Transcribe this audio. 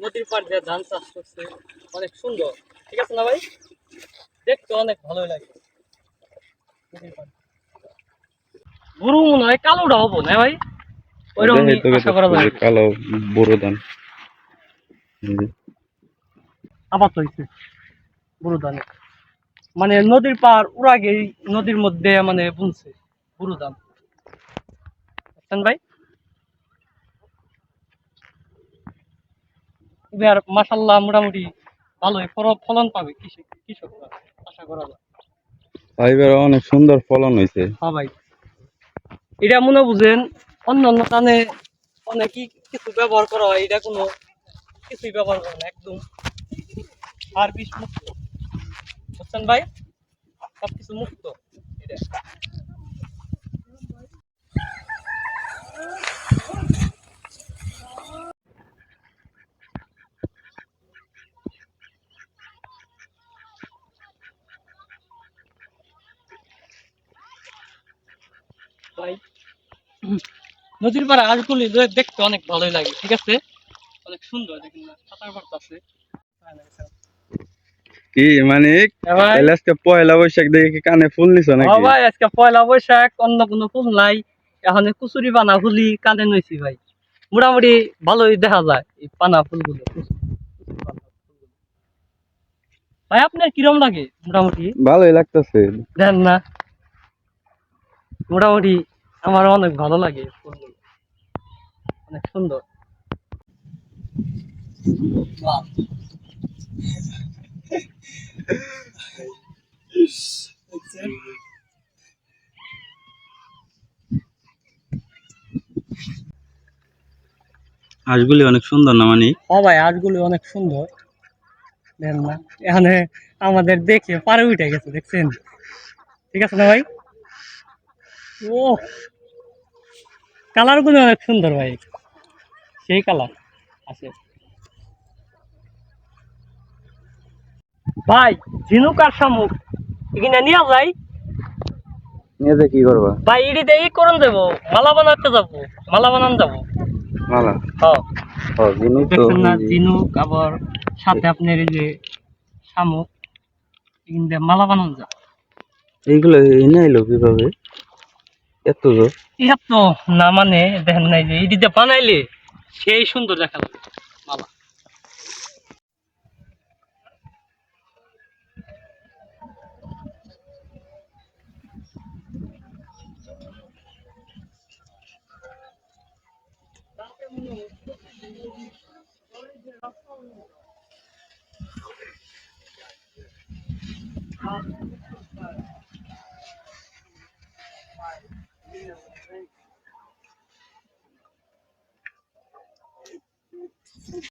নদীর পাড় দিয়ে ধান চাষ করছে। অনেক সুন্দর। ঠিক আছে না ভাই? দেখতে অনেক ভালোই লাগে। গরু মনে হয় কালোটা হব না ভাই? ওইরকম আশা করা যায়। কালো বড় ধান এই যে, আবার তো হয়েছে গরু ধানে মানে নদীর পার উড়া গেই নদীর মধ্যে মানে বুনছে। গরু ধান ভাই? এবার মাসাল্লাহ মোটামুটি ভালোই ফল- ফলন পাবে কৃষক কৃষকরা আশা করা যায়। তাই এবার অনেক সুন্দর ফলন হয়েছে হ্যাঁ ভাই। এটা মনে বুঝেন অন্য অন্য কানে অনেকই কিছু ব্যবহার করা হয় এটা কোনো কিছুই ব্যবহার করে না একদম আর বিষ মুক্ত। বুঝছেন ভাই? সব কিছু মুক্ত। এটা। ভাই। নদীর পাড়ে আজগুলি দেখতে অনেক ভালোই লাগে ঠিক আছে? অনেক সুন্দর দেখুন না সাঁতার কাটতেছে কি মানে আজকে পয়লা বৈশাখ দেখে কানে ফুল নিছ নাকি? ভাই আজকে পয়লা বৈশাখ অন্য কোনো ফুল নাই। এখন কুচুরি পানা ফুলি কানে নইছি ভাই। মোটামুটি ভালোই দেখা যায় এই পানা ফুলগুলো কুচুরি পানা ফুলগুলো। ভাই আপনার কিরম লাগে মোটামুটি? ভালোই লাগতেছে। দেন না। মোটামুটি আমার অনেক ভালো লাগে ফুলগুলো অনেক সুন্দর। হাঁসগুলি অনেক সুন্দর না মানে ও ভাই আর্টগুলো অনেক সুন্দর। দেন না এখানে আমাদের দেখে পারে উঠে গেছে দেখছেন? ঠিক আছে না ভাই? ও কালারগুলো অনেক সুন্দর ভাই। সেই কালার। আছে। ভাই ঝিনুক আর শামুক এখানে নিয়ে যাই। নিয়ে যে কি করবা? ভাই ইডিতে ই করুন দেবো মালা বানাতে যাব মালা বানান যাব। মালা? হ্যাঁ জিনিস তো। না ঝিনুক আবার সাথে আপনার এই যে শামুক এখান দিয়ে মালা বানানো যায় এইগুলো এনে এলো কীভাবে? এত জোর? না মানে দেখেন নাই যে এদিকে বানাইলে সেই সুন্দর দেখা লাগে মালা